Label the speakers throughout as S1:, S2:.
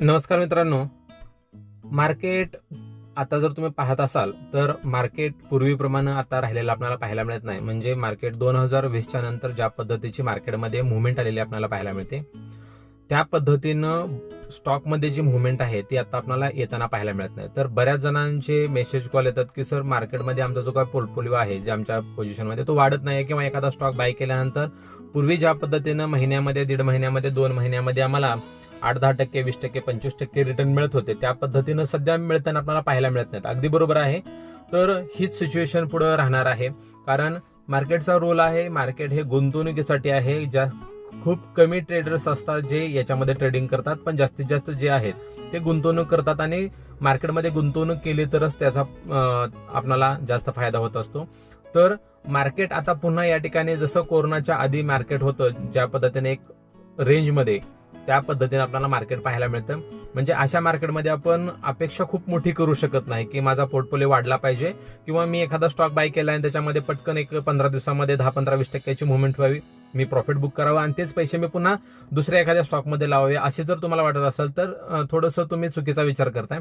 S1: नमस्कार मित्रांनो. मार्केट आता जर तुम्ही पाहत असाल तर मार्केट पूर्वीप्रमाणे आता राहिलेलं आपल्याला पाहायला मिळत नाही. म्हणजे मार्केट दोन हजार वीसच्या नंतर ज्या पद्धतीची मार्केटमध्ये मुवमेंट आलेली आपल्याला पाहायला मिळते त्या पद्धतीनं स्टॉकमध्ये जी मुवमेंट आहे ती आता आपल्याला येताना पाहायला मिळत नाही. तर बऱ्याच जणांचे मेसेज कॉल येतात की सर मार्केटमध्ये आमचा जो काय पोर्टफोलिओ आहे जे आमच्या पोझिशनमध्ये तो वाढत नाही किंवा एखादा स्टॉक बाय केल्यानंतर पूर्वी ज्या पद्धतीनं महिन्यामध्ये दीड महिन्यामध्ये दोन महिन्यामध्ये आम्हाला आठ दहा टक्के वीस टक्के पंचवीस टक्के रिटर्न मिळत होते. त्या पद्धतीनं सध्या मिळताना आपल्याला पाहायला मिळत नाहीत. अगदी बरोबर आहे. तर हीच सिच्युएशन पुढे राहणार आहे. कारण मार्केटचा रोल आहे. मार्केट हे गुंतवणुकीसाठी आहे. ज्या खूप कमी ट्रेडर्स असतात जे याच्यामध्ये ट्रेडिंग करतात पण जास्तीत जास्त जे आहेत ते गुंतवणूक करतात आणि मार्केटमध्ये गुंतवणूक केली तरच त्याचा आपणाला जास्त फायदा होत असतो. तर मार्केट आता पुन्हा या ठिकाणी जसं कोरोनाच्या आधी मार्केट होतं ज्या पद्धतीने एक रेंजमध्ये त्या पद्धतीने आपल्याला मार्केट पाहायला मिळतं. म्हणजे अशा मार्केटमध्ये आपण अपेक्षा खूप मोठी करू शकत नाही की माझा पोर्टफोलिओ वाढला पाहिजे किंवा मी एखादा स्टॉक बाय केला आणि त्याच्यामध्ये पटकन एक पंधरा दिवसामध्ये दहा पंधरा वीस टक्क्याची मुवमेंट व्हावी मी प्रॉफिट बुक करावं आणि तेच पैसे मी पुन्हा दुसऱ्या एखाद्या स्टॉकमध्ये लावावे असे जर तुम्हाला वाटत असेल तर थोडंसं तुम्ही चुकीचा विचार करताय.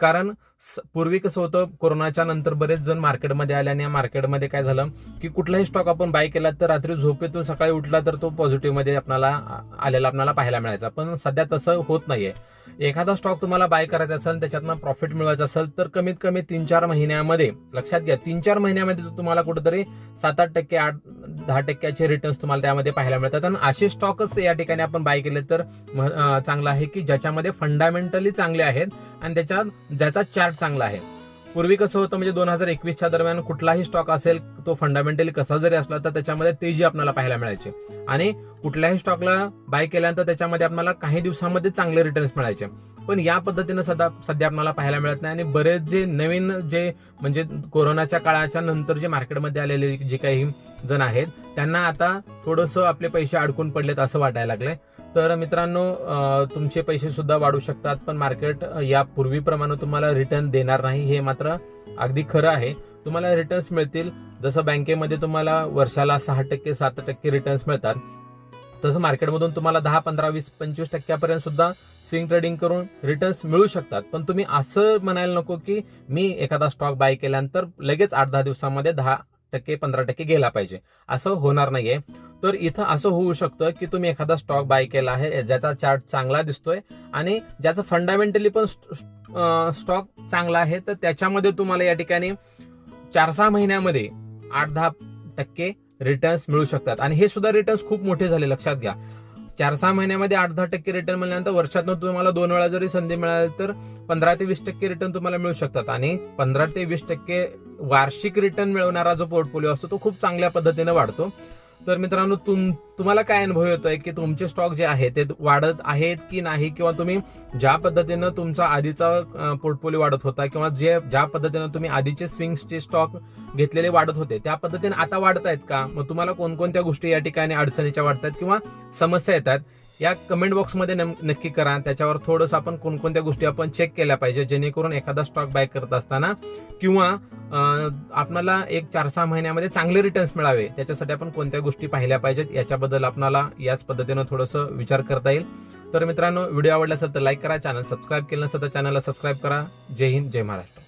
S1: कारण स- पूर्वी कसं होतं कोरोनाच्या नंतर बरेच जण मार्केटमध्ये आले आणि या मार्केटमध्ये काय झालं की कुठलाही स्टॉक आपण बाय केला तर रात्री झोपेतून सकाळी उठला तर तो पॉझिटिव्हमध्ये आपल्याला आलेला आपल्याला पाहायला मिळायचा. पण सध्या तसं होत नाहीये. एखादा स्टॉक तुम्हाला बाय करायचा असेल त्याच्यातनं प्रॉफिट मिळवायचा असेल तर कमीत कमी तीन चार महिन्यामध्ये लक्षात घ्या तीन चार महिन्यामध्ये तुम्हाला कुठेतरी सात आठ टक्के आठ दहा टक्क्याचे रिटर्न्स तुम्हाला त्यामध्ये पाहायला मिळतात. आणि असे स्टॉकच या ठिकाणी आपण बाय केले तर चांगलं आहे की ज्याच्यामध्ये फंडामेंटली चांगले आहेत आणि त्याच्यात ज्याचा चार्ट चांगला आहे. पूर्वी कसं होतं म्हणजे दोन हजार एकवीसच्या दरम्यान कुठलाही स्टॉक असेल तो फंडामेंटली कसा जरी असला तर त्याच्यामध्ये तेजी आपल्याला पाहायला मिळायची. आणि कुठल्याही स्टॉकला बाय केल्यानंतर त्याच्यामध्ये आपल्याला काही दिवसांमध्ये चांगले रिटर्न्स मिळायचे. पण या पद्धतीनं सध्या सध्या आपल्याला पाहायला मिळत नाही. आणि बरेच जे नवीन जे म्हणजे कोरोनाच्या काळाच्या नंतर जे मार्केटमध्ये आलेले जे काही जण आहेत त्यांना आता थोडंसं आपले पैसे अडकून पडलेत असं वाटायला लागलंय. तर मित्रांनो तुमचे पैसे सुद्धा वाढू शकतात पण मार्केट या पूर्वीप्रमाणे तुम्हाला रिटर्न देणार नाही हे मात्र अगदी खरं आहे. तुम्हाला रिटर्न्स मिळतील जसं बँकेमध्ये तुम्हाला वर्षाला सहा टक्के सात टक्के रिटर्न्स मिळतात तसं मार्केटमधून तुम्हाला दहा पंधरा वीस पंचवीस टक्क्यापर्यंत सुद्धा स्विंग ट्रेडिंग करून रिटर्न्स मिळू शकतात. पण तुम्ही असं म्हणायला नको की मी एखादा स्टॉक बाय केल्यानंतर लगेच आठ दहा दिवसामध्ये दहा टक्के पंधरा टक्के गेला पाहिजे. असं होणार नाहीये. तर इथं असं होऊ शकतं की तुम्ही एखादा स्टॉक बाय केला आहे ज्याचा चार्ट चांगला दिसतोय आणि ज्याचं फंडामेंटली पण स्टॉक चांगला आहे तर त्याच्यामध्ये तुम्हाला या ठिकाणी चार सहा महिन्यामध्ये आठ दहा टक्के रिटर्न्स मिळू शकतात. आणि हे सुद्धा रिटर्न्स खूप मोठे झाले लक्षात घ्या. चार सहा महिन्यामध्ये आठ दहा टक्के रिटर्न मिळाल्यानंतर वर्षातून तुम्हाला दोन वेळा जरी संधी मिळाली तर पंधरा ते वीस टक्के रिटर्न तुम्हाला मिळू शकतात. आणि पंधरा ते वीस टक्के वार्षिक रिटर्न मिळवणारा जो पोर्टफोलिओ असतो तो खूप चांगल्या पद्धतीने वाढतो. तर मित्रांनो तुम तुम्हाला काय अनुभव येतोय की तुमचे स्टॉक जे आहे ते वाढत आहेत की नाही? किंवा तुम्ही ज्या पद्धतीनं तुमचा आधीचा पोर्टफोलिओ वाढत होता किंवा जे ज्या पद्धतीनं तुम्ही आधीचे स्विंग्सचे स्टॉक घेतलेले वाढत होते त्या पद्धतीने आता वाढत आहेत का? मग तुम्हाला कोणकोणत्या गोष्टी या ठिकाणी अडचणीच्या वाटतात किंवा समस्या येतात? या कमेंट बॉक्समध्ये नक्की करा. त्याच्यावर थोडंसं आपण कोणकोणत्या गोष्टी आपण चेक केल्या पाहिजे जेणेकरून एखादा स्टॉक बाय करत असताना किंवा आपणाला आपल्याला एक चार सहा महिन्यामध्ये चांगले रिटर्न्स मिळावे. त्याच्यासाठी आपण कोणत्या गोष्टी पाहिल्या पाहिजेत याच्याबद्दल आपणाला याच पद्धतीनं थोडंसं विचार करता येईल. तर मित्रांनो व्हिडिओ आवडला असेल तर लाईक करा चॅनल सबस्क्राईब केलं नसेल तर चॅनलला सबस्क्राईब करा. जय हिंद जय महाराष्ट्र.